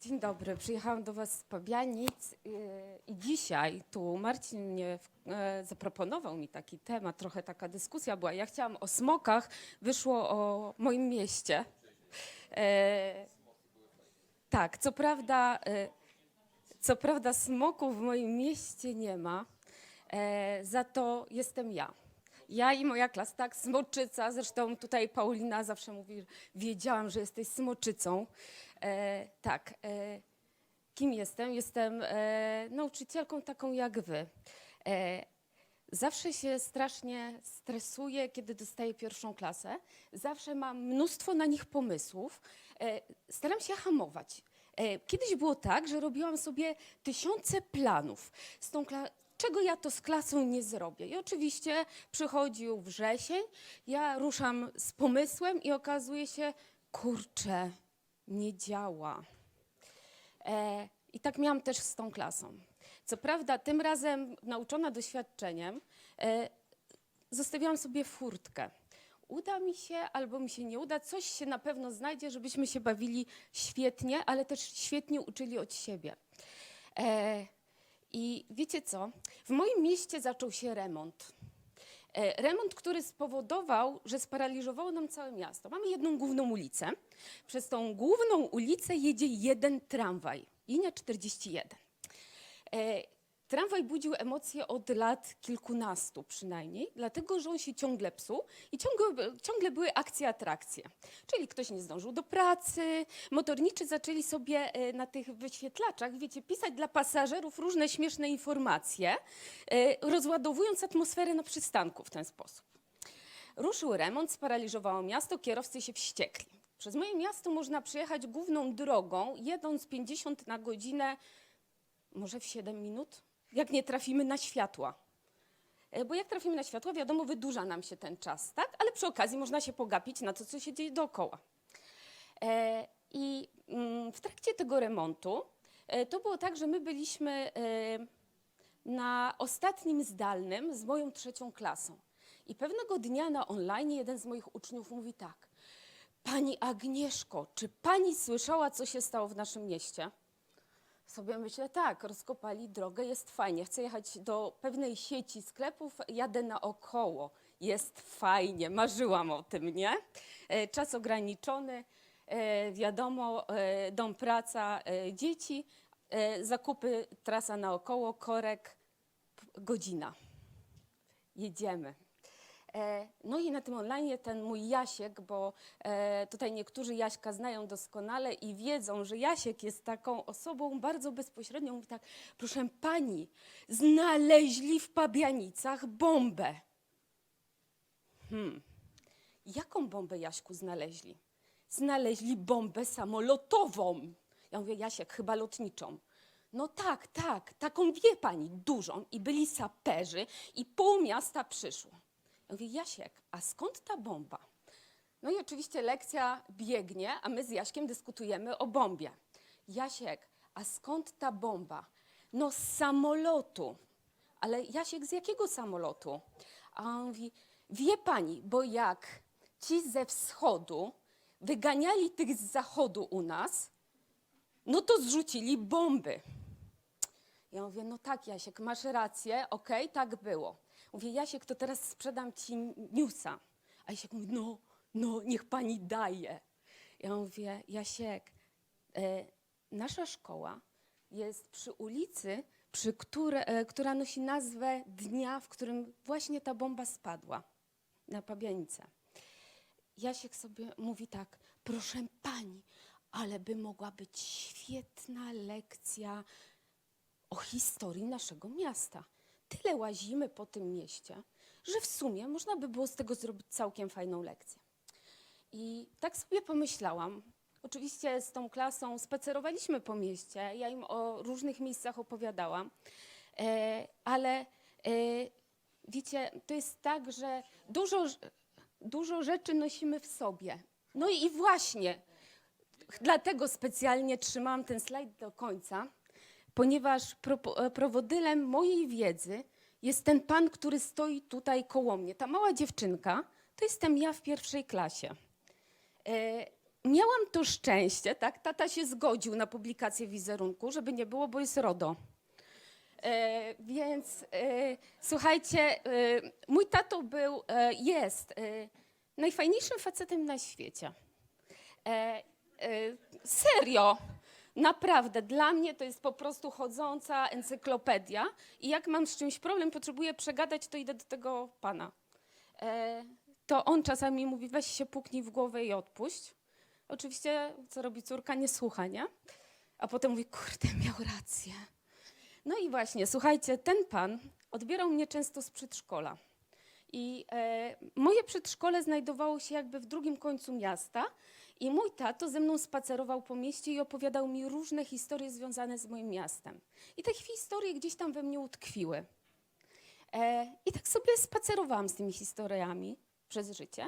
Dzień dobry, przyjechałam do Was z Pabianic yy, i dzisiaj tu Marcin mnie e, zaproponował mi taki temat, trochę taka dyskusja była. Ja chciałam o smokach, wyszło o moim mieście. E, tak, co prawda, e, co prawda smoków w moim mieście nie ma, za to jestem ja. Ja i moja klasa, tak, smoczyca, zresztą tutaj Paulina zawsze mówi, wiedziałam, że jesteś smoczycą. E, tak, e, kim jestem? Jestem e, nauczycielką taką jak wy. E, zawsze się strasznie stresuję, kiedy dostaję pierwszą klasę. Zawsze mam mnóstwo na nich pomysłów. E, staram się hamować. E, kiedyś było tak, że robiłam sobie tysiące planów z tą czego ja to z klasą nie zrobię. I oczywiście przychodził wrzesień, ja ruszam z pomysłem i okazuje się, kurczę, nie działa. E, I tak miałam też z tą klasą. Co prawda, tym razem nauczona doświadczeniem, e, zostawiłam sobie furtkę. Uda mi się albo mi się nie uda, coś się na pewno znajdzie, żebyśmy się bawili świetnie, ale też świetnie uczyli od siebie. E, I wiecie co? W moim mieście zaczął się remont. E, Remont, który spowodował, że sparaliżowało nam całe miasto. Mamy jedną główną ulicę. Przez tą główną ulicę jedzie jeden tramwaj. Linia 41. Tramwaj budził emocje od lat kilkunastu przynajmniej, dlatego że on się ciągle psuł i ciągle, ciągle były akcje, atrakcje. Czyli ktoś nie zdążył do pracy, motorniczy zaczęli sobie e, na tych wyświetlaczach, wiecie, pisać dla pasażerów różne śmieszne informacje, e, rozładowując atmosferę na przystanku w ten sposób. Ruszył remont, sparaliżowało miasto, kierowcy się wściekli. Przez moje miasto można przejechać główną drogą, jedąc 50 na godzinę, może w 7 minut, jak nie trafimy na światła. E, Bo jak trafimy na światła, wiadomo, wydłuża nam się ten czas, tak? Ale przy okazji można się pogapić na to, co się dzieje dookoła. E, I mm, w trakcie tego remontu e, to było tak, że my byliśmy na ostatnim zdalnym z moją trzecią klasą. I pewnego dnia na online jeden z moich uczniów mówi tak: Pani Agnieszko, czy pani słyszała, co się stało w naszym mieście? Sobie myślę, tak, rozkopali drogę, jest fajnie. Chcę jechać do pewnej sieci sklepów, jadę naokoło. Jest fajnie, marzyłam o tym, nie? E, Czas ograniczony, e, wiadomo, e, dom, praca, dzieci, zakupy, trasa naokoło, korek, godzina. Jedziemy. E, No i na tym online ten mój Jasiek, bo e, tutaj niektórzy Jaśka znają doskonale i wiedzą, że Jasiek jest taką osobą bardzo bezpośrednią. Mówi tak, proszę pani, znaleźli w Pabianicach bombę. Hmm. Jaką bombę, Jaśku, znaleźli? Znaleźli bombę samolotową. Ja mówię, Jasiek, chyba lotniczą. No tak, tak, taką wie pani, dużą. I byli saperzy i pół miasta przyszło. Ja mówię, Jasiek, a skąd ta bomba? No i oczywiście lekcja biegnie, a my z Jaśkiem dyskutujemy o bombie. Jasiek, a skąd ta bomba? No z samolotu. Ale Jasiek, z jakiego samolotu? A on mówi, wie pani, bo jak ci ze wschodu wyganiali tych z zachodu u nas, no to zrzucili bomby. Ja mówię, no tak, Jasiek, masz rację, okej, tak było. Mówię, Jasiek, to teraz sprzedam ci newsa. A Jasiek mówi, no, no, niech pani daje. Ja mówię, Jasiek, e, nasza szkoła jest przy ulicy, przy które, e, która nosi nazwę dnia, w którym właśnie ta bomba spadła na Pabianicę. Jasiek sobie mówi tak, proszę pani, ale by mogła być świetna lekcja o historii naszego miasta. Tyle łazimy po tym mieście, że w sumie można by było z tego zrobić całkiem fajną lekcję. I tak sobie pomyślałam. Oczywiście z tą klasą spacerowaliśmy po mieście, ja im o różnych miejscach opowiadałam, e, ale e, wiecie, to jest tak, że dużo, dużo rzeczy nosimy w sobie. No i właśnie, dlatego specjalnie trzymałam ten slajd do końca, ponieważ propo- e, prowodylem mojej wiedzy jest ten pan, który stoi tutaj koło mnie. Ta mała dziewczynka to jestem ja w pierwszej klasie. E, miałam to szczęście, tak? Tata się zgodził na publikację wizerunku, żeby nie było, bo jest RODO. E, więc e, słuchajcie, e, mój tato był, e, jest e, najfajniejszym facetem na świecie. E, e, serio, naprawdę, dla mnie to jest po prostu chodząca encyklopedia i jak mam z czymś problem, potrzebuję przegadać, to idę do tego pana. E, to on czasami mówi, weź się puknij w głowę i odpuść. Oczywiście, co robi córka, nie słucha, nie? A potem mówi, kurde, miał rację. No i właśnie, słuchajcie, ten pan odbierał mnie często z przedszkola. I e, moje przedszkole znajdowało się jakby w drugim końcu miasta. I mój tato ze mną spacerował po mieście i opowiadał mi różne historie związane z moim miastem. I te historie gdzieś tam we mnie utkwiły. E, I tak sobie spacerowałam z tymi historiami przez życie.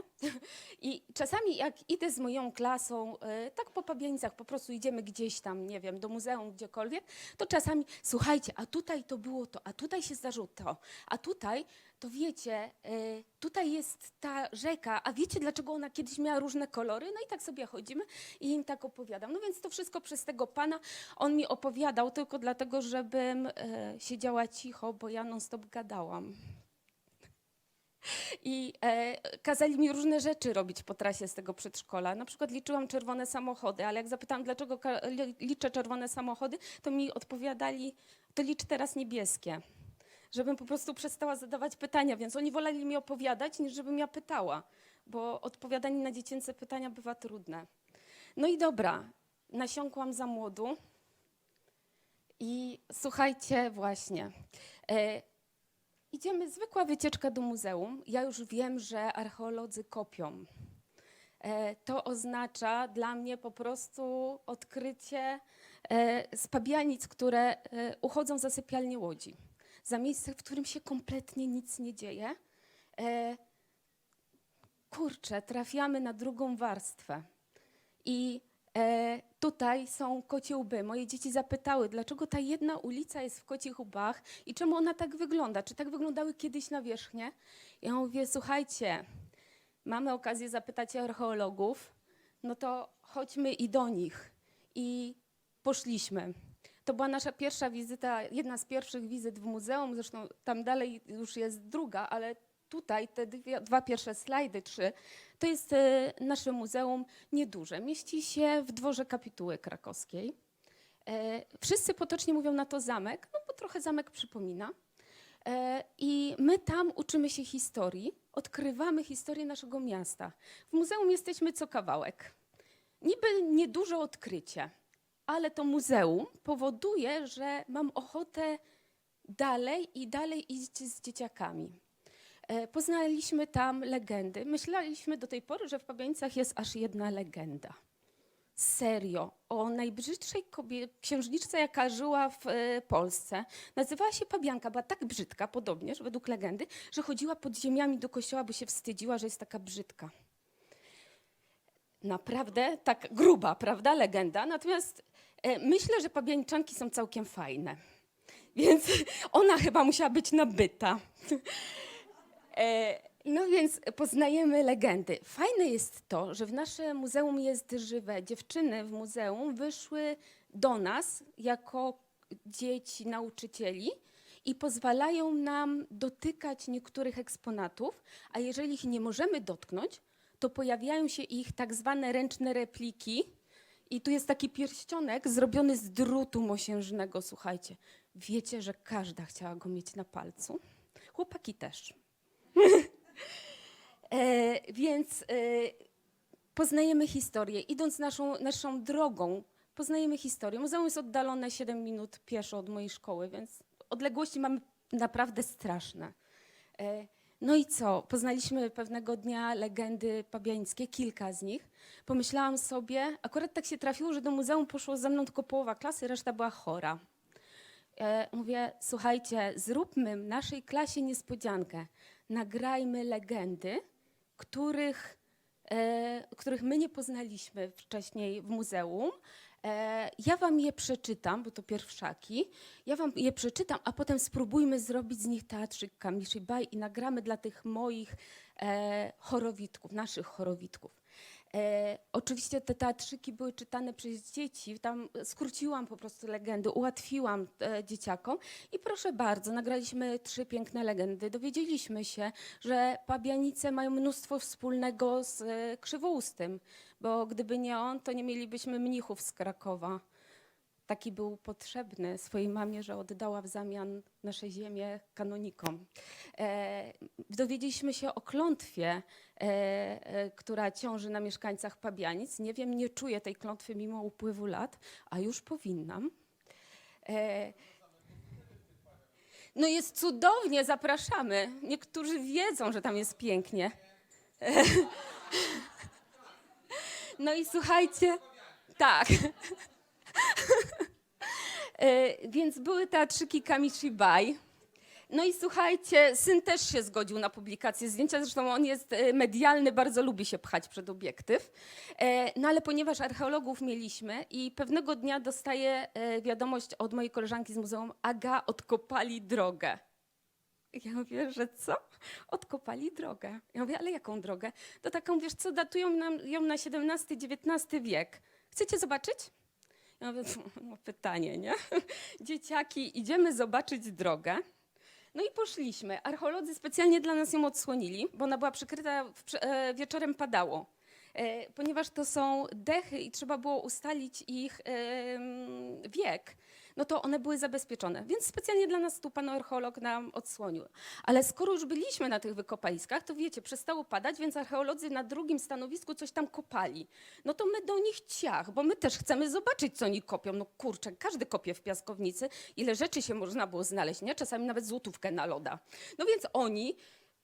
I czasami jak idę z moją klasą, e, tak po Pabianicach, po prostu idziemy gdzieś tam, nie wiem, do muzeum, gdziekolwiek, to czasami, słuchajcie, a tutaj to było to, a tutaj się zdarzyło to, a tutaj, to wiecie, e, tutaj jest ta rzeka, a wiecie, dlaczego ona kiedyś miała różne kolory? No i tak sobie chodzimy i im tak opowiadam. No więc to wszystko przez tego pana, on mi opowiadał tylko dlatego, żebym e, siedziała cicho, bo ja non stop gadałam. I e, kazali mi różne rzeczy robić po trasie z tego przedszkola. Na przykład liczyłam czerwone samochody, ale jak zapytałam, dlaczego liczę czerwone samochody, to mi odpowiadali, to licz teraz niebieskie. Żebym po prostu przestała zadawać pytania, więc oni woleli mi opowiadać, niż żebym ja pytała, bo odpowiadanie na dziecięce pytania bywa trudne. No i dobra, nasiąkłam za młodu i słuchajcie właśnie, e, Idziemy, zwykła wycieczka do muzeum. Ja już wiem, że archeolodzy kopią. E, to oznacza dla mnie po prostu odkrycie e, spabianic, które e, uchodzą za sypialnię łodzi. Za miejsce, w którym się kompletnie nic nie dzieje. Kurczę, trafiamy na drugą warstwę. I e, tutaj są kocie łby. Moje dzieci zapytały, dlaczego ta jedna ulica jest w kocich łbach i czemu ona tak wygląda? Czy tak wyglądały kiedyś na wierzchnie? Ja mówię, słuchajcie, mamy okazję zapytać archeologów, no to chodźmy i do nich. I poszliśmy. To była nasza pierwsza wizyta, jedna z pierwszych wizyt w muzeum, zresztą tam dalej już jest druga, ale tutaj te dwie, dwa pierwsze slajdy, trzy, to jest e, nasze muzeum nieduże. Mieści się w dworze kapituły krakowskiej. E, wszyscy potocznie mówią na to zamek, no bo trochę zamek przypomina. E, I my tam uczymy się historii, odkrywamy historię naszego miasta. W muzeum jesteśmy co kawałek. Niby nieduże odkrycie, ale to muzeum powoduje, że mam ochotę dalej i dalej iść z dzieciakami. E, Poznaliśmy tam legendy. Myśleliśmy do tej pory, że w Pabianicach jest aż jedna legenda. Serio, o najbrzydszej kobie- księżniczce, jaka żyła w e, Polsce. Nazywała się Pabianka, była tak brzydka, podobnież według legendy, że chodziła pod ziemiami do kościoła, bo się wstydziła, że jest taka brzydka. Naprawdę tak gruba, prawda, legenda. Natomiast e, myślę, że pabianiczanki są całkiem fajne. Więc ona chyba musiała być nabyta. E, No więc poznajemy legendy. Fajne jest to, że w nasze muzeum jest żywe. Dziewczyny w muzeum wyszły do nas jako dzieci nauczycieli i pozwalają nam dotykać niektórych eksponatów, a jeżeli ich nie możemy dotknąć, to pojawiają się ich tak zwane ręczne repliki. I tu jest taki pierścionek zrobiony z drutu mosiężnego, słuchajcie. Wiecie, że każda chciała go mieć na palcu? Chłopaki też. E, więc e, poznajemy historię. Idąc naszą, naszą drogą, poznajemy historię. Muzeum jest oddalone 7 minut pieszo od mojej szkoły, więc odległości mamy naprawdę straszne. E, no i co? Poznaliśmy pewnego dnia legendy pabiańskie, kilka z nich. Pomyślałam sobie, akurat tak się trafiło, że do muzeum poszło ze mną tylko połowa klasy, reszta była chora. Mówię, słuchajcie, zróbmy naszej klasie niespodziankę. Nagrajmy legendy, których, e, których my nie poznaliśmy wcześniej w muzeum. E, ja wam je przeczytam, bo to pierwszaki. Ja wam je przeczytam, a potem spróbujmy zrobić z nich teatrzyk Baj i nagramy dla tych moich e, chorowitków, naszych chorowitków. E, oczywiście te teatrzyki były czytane przez dzieci, tam skróciłam po prostu legendy, ułatwiłam e, dzieciakom i proszę bardzo, nagraliśmy trzy piękne legendy. Dowiedzieliśmy się, że pabianice mają mnóstwo wspólnego z e, Krzywoustym, bo gdyby nie on, to nie mielibyśmy mnichów z Krakowa. Taki był potrzebny swojej mamie, że oddała w zamian nasze ziemię kanonikom. E, dowiedzieliśmy się o klątwie, e, e, która ciąży na mieszkańcach Pabianic. Nie wiem, nie czuję tej klątwy mimo upływu lat, a już powinnam. E, no jest cudownie, zapraszamy. Niektórzy wiedzą, że tam jest pięknie. No i słuchajcie, tak. E, Więc były teatrzyki Kamishibai. No i słuchajcie, syn też się zgodził na publikację zdjęcia, zresztą on jest e, medialny, bardzo lubi się pchać przed obiektyw. E, No ale ponieważ archeologów mieliśmy i pewnego dnia dostaję wiadomość od mojej koleżanki z muzeum, Aga, odkopali drogę. Ja mówię, że co? Odkopali drogę. Ja mówię, ale jaką drogę? To taką, wiesz co, datują nam ją na XVII-XIX wiek. Chcecie zobaczyć? Mówię, no pytanie, nie? Dzieciaki, idziemy zobaczyć drogę. No i poszliśmy. Archeolodzy specjalnie dla nas ją odsłonili, bo ona była przykryta, e, wieczorem padało. E, ponieważ to są dechy i trzeba było ustalić ich wiek, no to one były zabezpieczone. Więc specjalnie dla nas tu pan archeolog nam odsłonił. Ale skoro już byliśmy na tych wykopaliskach, to wiecie, przestało padać, więc archeolodzy na drugim stanowisku coś tam kopali. No to my do nich ciach, bo my też chcemy zobaczyć, co oni kopią. No kurczę, każdy kopie w piaskownicy. Ile rzeczy się można było znaleźć, nie? Czasami nawet złotówkę na loda. No więc oni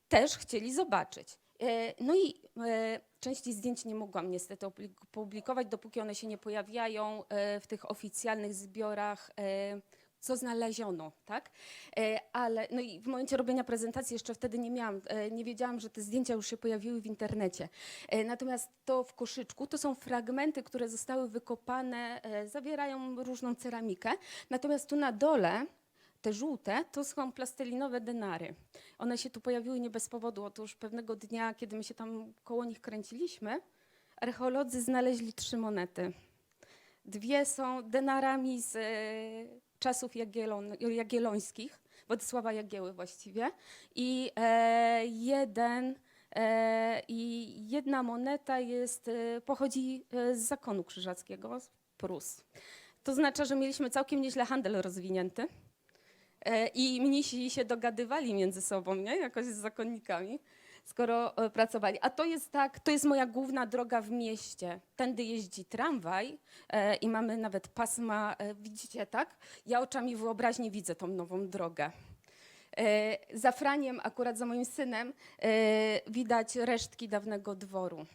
też chcieli zobaczyć. E, No i e, części zdjęć nie mogłam niestety opli- publikować, dopóki one się nie pojawiają e, w tych oficjalnych zbiorach, e, co znaleziono, tak? E, Ale no i w momencie robienia prezentacji jeszcze wtedy nie miałam, nie wiedziałam, że te zdjęcia już się pojawiły w internecie. Natomiast to w koszyczku to są fragmenty, które zostały wykopane, zawierają różną ceramikę. Natomiast tu na dole te żółte to są plastelinowe denary. One się tu pojawiły nie bez powodu. Otóż pewnego dnia, kiedy my się tam koło nich kręciliśmy, archeolodzy znaleźli trzy monety. Dwie są denarami z e, czasów Jagiellon, jagiellońskich, Władysława Jagieły właściwie. I e, jeden e, i jedna moneta jest, e, pochodzi e, z zakonu krzyżackiego, z Prus. To znaczy, że mieliśmy całkiem nieźle handel rozwinięty. E, I mnisi się dogadywali między sobą, nie? Jakoś z zakonnikami, skoro e, pracowali. A to jest tak, to jest moja główna droga w mieście. Tędy jeździ tramwaj e, i mamy nawet pasma, widzicie, tak? Ja oczami wyobraźni widzę tą nową drogę. Za Franiem, akurat za moim synem, widać resztki dawnego dworu.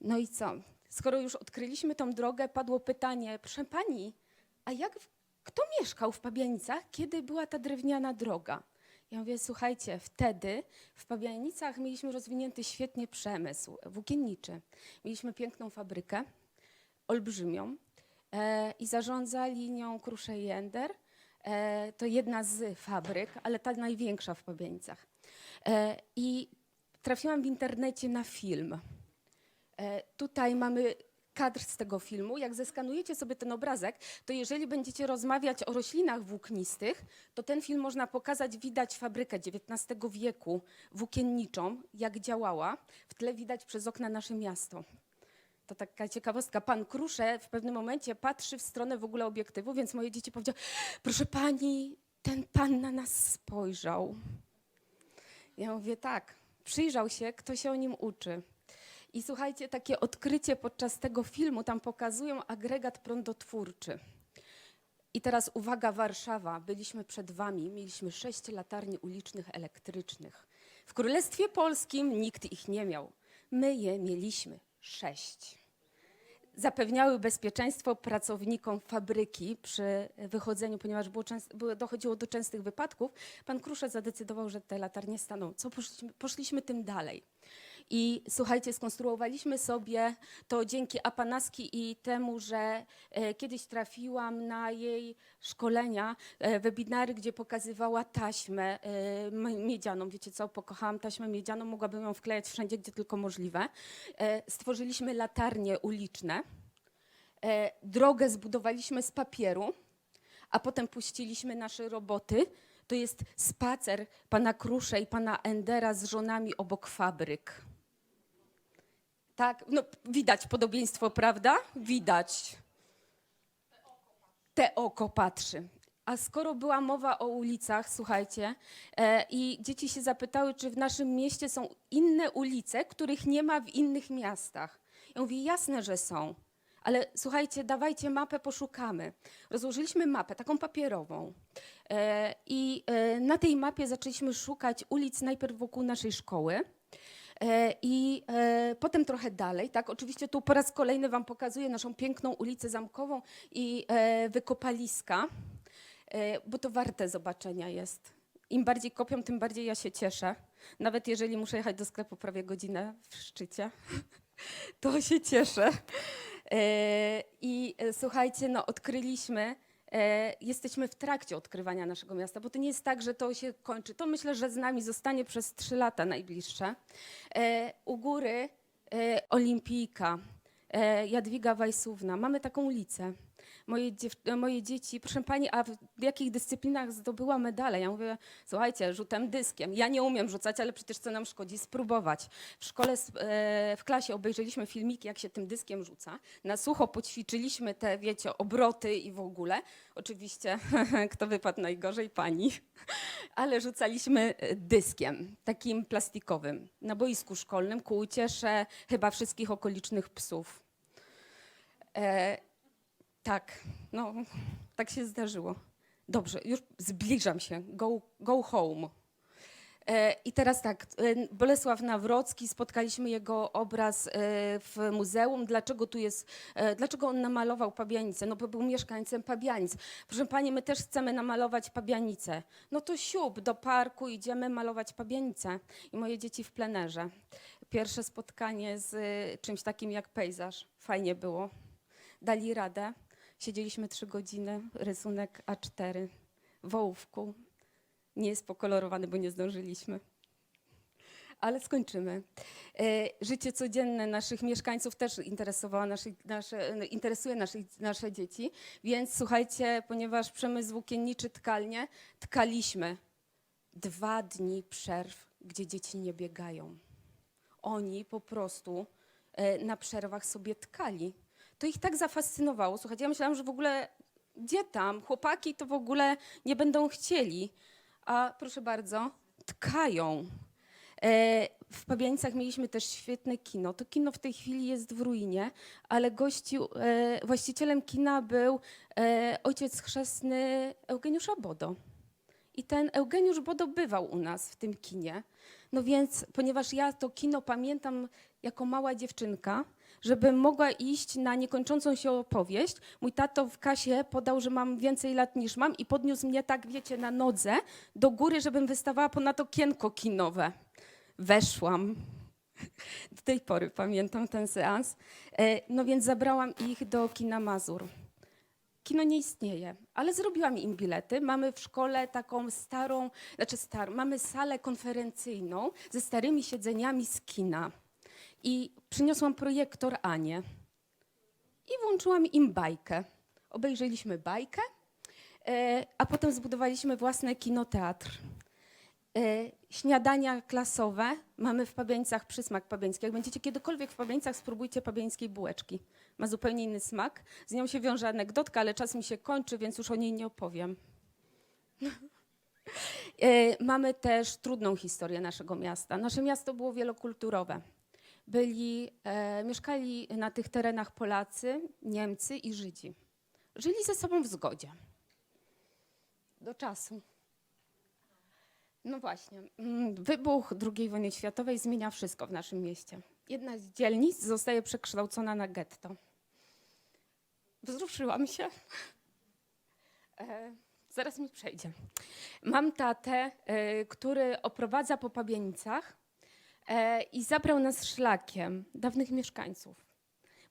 No i co? Skoro już odkryliśmy tą drogę, padło pytanie, proszę pani, a jak, kto mieszkał w Pabianicach, kiedy była ta drewniana droga? Ja mówię, słuchajcie, wtedy w Pabianicach mieliśmy rozwinięty świetnie przemysł włókienniczy. Mieliśmy piękną fabrykę, olbrzymią e, i zarządzali nią Krusze Jender. E, to jedna z fabryk, ale ta największa w Pabianicach. E, I trafiłam w internecie na film. E, Tutaj mamy kadr z tego filmu. Jak zeskanujecie sobie ten obrazek, to jeżeli będziecie rozmawiać o roślinach włóknistych, to ten film można pokazać. Widać fabrykę XIX wieku włókienniczą, jak działała. W tle widać przez okna nasze miasto. To taka ciekawostka. Pan Krusze w pewnym momencie patrzy w stronę w ogóle obiektywu, więc moje dzieci powiedziały, proszę pani, ten pan na nas spojrzał. Ja mówię, tak, przyjrzał się, kto się o nim uczy. I słuchajcie, takie odkrycie podczas tego filmu, tam pokazują agregat prądotwórczy. I teraz uwaga, Warszawa, byliśmy przed wami, mieliśmy sześć latarni ulicznych elektrycznych. W Królestwie Polskim nikt ich nie miał. My je mieliśmy sześć. Zapewniały bezpieczeństwo pracownikom fabryki przy wychodzeniu, ponieważ było częst- było, dochodziło do częstych wypadków. Pan Krusze zadecydował, że te latarnie staną. Co poszliśmy, poszliśmy tym dalej. I słuchajcie, skonstruowaliśmy sobie to dzięki Apanaski i temu, że e, kiedyś trafiłam na jej szkolenia, e, webinary, gdzie pokazywała taśmę e, miedzianą. Wiecie co, pokochałam taśmę miedzianą, mogłabym ją wklejać wszędzie, gdzie tylko możliwe. Stworzyliśmy latarnie uliczne. Drogę zbudowaliśmy z papieru, a potem puściliśmy nasze roboty. To jest spacer pana Krusza i pana Endera z żonami obok fabryk. Tak, no widać podobieństwo, prawda? Widać. Te oko patrzy. A skoro była mowa o ulicach, słuchajcie, e, i dzieci się zapytały, czy w naszym mieście są inne ulice, których nie ma w innych miastach. Ja mówię, jasne, że są. Ale słuchajcie, dawajcie mapę, poszukamy. Rozłożyliśmy mapę, taką papierową. E, I e, na tej mapie zaczęliśmy szukać ulic najpierw wokół naszej szkoły. E, I e, potem trochę dalej, tak? Oczywiście tu po raz kolejny Wam pokazuję naszą piękną ulicę Zamkową i e, wykopaliska, bo to warte zobaczenia jest. Im bardziej kopią, tym bardziej ja się cieszę. Nawet jeżeli muszę jechać do sklepu prawie godzinę w szczycie, to się cieszę. I słuchajcie, no odkryliśmy, jesteśmy w trakcie odkrywania naszego miasta, bo to nie jest tak, że to się kończy. To myślę, że z nami zostanie przez trzy lata najbliższe. E, u góry e, Olimpijka, e, Jadwiga Wajsówna. Mamy taką ulicę. Moje, e, moje dzieci, proszę pani, a w jakich dyscyplinach zdobyła medale? Ja mówię, słuchajcie, rzutem dyskiem. Ja nie umiem rzucać, ale przecież co nam szkodzi spróbować. W szkole, e, w klasie obejrzeliśmy filmiki, jak się tym dyskiem rzuca. Na sucho poćwiczyliśmy te, wiecie, obroty i w ogóle. Oczywiście, kto wypadł najgorzej? Pani. Ale rzucaliśmy e, dyskiem, takim plastikowym, na boisku szkolnym ku uciesze chyba wszystkich okolicznych psów. Tak, no, tak się zdarzyło. Dobrze, już zbliżam się. Go, go home. E, I teraz tak, e, Bolesław Nawrocki, spotkaliśmy jego obraz e, w muzeum. Dlaczego tu jest, dlaczego on namalował Pabianicę? No bo był mieszkańcem Pabianic. Proszę Pani, my też chcemy namalować Pabianicę. No to siup, do parku idziemy malować Pabianicę. I moje dzieci w plenerze. Pierwsze spotkanie z czymś takim jak pejzaż. Fajnie było. Dali radę. Siedzieliśmy trzy godziny, rysunek A4 w ołówku. Nie jest pokolorowany, bo nie zdążyliśmy. Ale skończymy. E, Życie codzienne naszych mieszkańców też interesowało naszych, nasze, interesuje naszych, nasze dzieci, więc słuchajcie, ponieważ przemysł włókienniczy tkalnie, tkaliśmy dwa dni przerw, gdzie dzieci nie biegają. Oni po prostu e, na przerwach sobie tkali. To ich tak zafascynowało. Słuchajcie, ja myślałam, że w ogóle gdzie tam? Chłopaki to w ogóle nie będą chcieli. A proszę bardzo, tkają. E, w Pabianicach mieliśmy też świetne kino. To kino w tej chwili jest w ruinie, ale gościu, e, właścicielem kina był e, ojciec chrzestny Eugeniusza Bodo. I ten Eugeniusz Bodo bywał u nas w tym kinie. No więc, ponieważ ja to kino pamiętam jako mała dziewczynka, żebym mogła iść na niekończącą się opowieść, mój tato w kasie podał, że mam więcej lat niż mam i podniósł mnie tak, wiecie, na nodze do góry, żebym wystawała ponad okienko kinowe. Weszłam. Do tej pory pamiętam ten seans. E, No więc zabrałam ich do kina Mazur. Kino nie istnieje, ale zrobiłam im bilety. Mamy w szkole taką starą, znaczy starą, mamy salę konferencyjną ze starymi siedzeniami z kina. I przyniosłam projektor Anię i włączyłam im bajkę. Obejrzeliśmy bajkę, e, a potem zbudowaliśmy własny kinoteatr. E, Śniadania klasowe mamy w Pabiańcach przysmak pabiański. Jak będziecie kiedykolwiek w Pabiańcach, spróbujcie pabiańskiej bułeczki. Ma zupełnie inny smak. Z nią się wiąże anegdotka, ale czas mi się kończy, więc już o niej nie opowiem. E, Mamy też trudną historię naszego miasta. Nasze miasto było wielokulturowe. Byli, e, mieszkali na tych terenach Polacy, Niemcy i Żydzi. Żyli ze sobą w zgodzie. Do czasu. No właśnie. mm, Wybuch II wojny światowej zmienia wszystko w naszym mieście. Jedna z dzielnic zostaje przekształcona na getto. Wzruszyłam się. E, zaraz mi przejdzie. Mam tatę, e, który oprowadza po Pabianicach e, i zabrał nas szlakiem dawnych mieszkańców.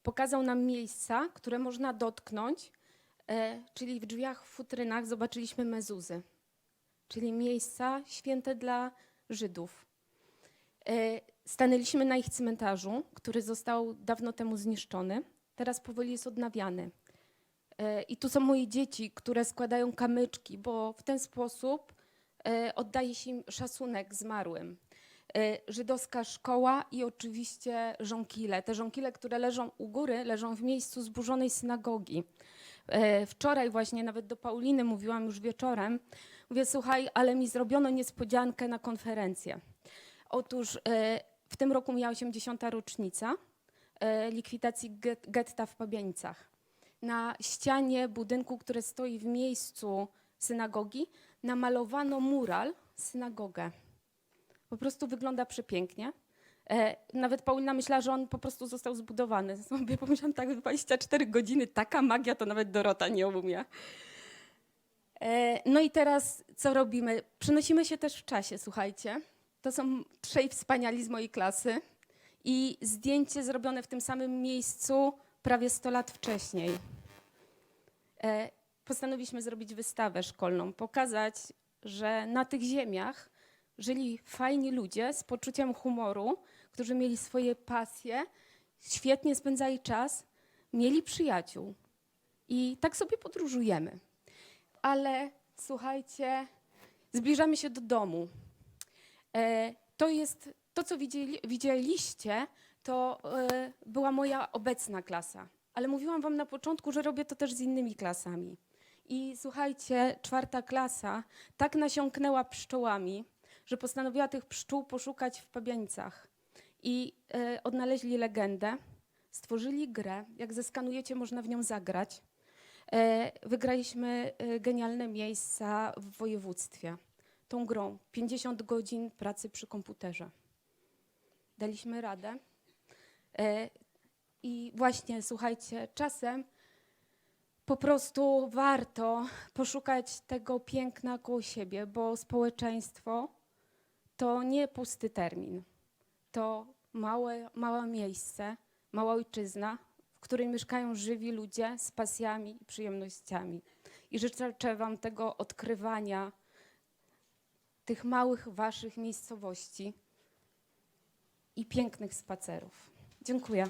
Pokazał nam miejsca, które można dotknąć, e, czyli w drzwiach w futrynach zobaczyliśmy mezuzy, czyli miejsca święte dla Żydów. E, Stanęliśmy na ich cmentarzu, który został dawno temu zniszczony. Teraz powoli jest odnawiany. E, I tu są moje dzieci, które składają kamyczki, bo w ten sposób e, oddaje się im szacunek zmarłym. E, Żydowska szkoła i oczywiście żonkile. Te żonkile, które leżą u góry, leżą w miejscu zburzonej synagogi. E, Wczoraj właśnie nawet do Pauliny mówiłam już wieczorem. Mówię, słuchaj, ale mi zrobiono niespodziankę na konferencję. Otóż e, w tym roku miała 80. rocznica likwidacji get, getta w Pabianicach. Na ścianie budynku, który stoi w miejscu synagogi, namalowano mural synagogę. Po prostu wygląda przepięknie. E, nawet Paulina myślała, że on po prostu został zbudowany. Sobie pomyślałam, tak 24 godziny, taka magia to nawet Dorota nie umie. E, no i teraz co robimy? Przenosimy się też w czasie, słuchajcie. To są trzej wspaniali z mojej klasy i zdjęcie zrobione w tym samym miejscu prawie 100 lat wcześniej. E, postanowiliśmy zrobić wystawę szkolną, pokazać, że na tych ziemiach żyli fajni ludzie z poczuciem humoru, którzy mieli swoje pasje, świetnie spędzali czas, mieli przyjaciół. I tak sobie podróżujemy. Ale słuchajcie, zbliżamy się do domu. E, to jest to, co widzieli, widzieliście, to e, była moja obecna klasa. Ale mówiłam wam na początku, że robię to też z innymi klasami. I słuchajcie, czwarta klasa tak nasiąknęła pszczołami, że postanowiła tych pszczół poszukać w Pabianicach. I e, odnaleźli legendę, stworzyli grę. Jak zeskanujecie, można w nią zagrać. E, wygraliśmy e, genialne miejsca w województwie tą grą. 50 godzin pracy przy komputerze. Daliśmy radę. I właśnie, słuchajcie, czasem po prostu warto poszukać tego piękna koło siebie, bo społeczeństwo to nie pusty termin. To małe, małe miejsce, mała ojczyzna, w której mieszkają żywi ludzie z pasjami i przyjemnościami. I życzę Wam tego odkrywania tych małych waszych miejscowości i pięknych spacerów. Dziękuję.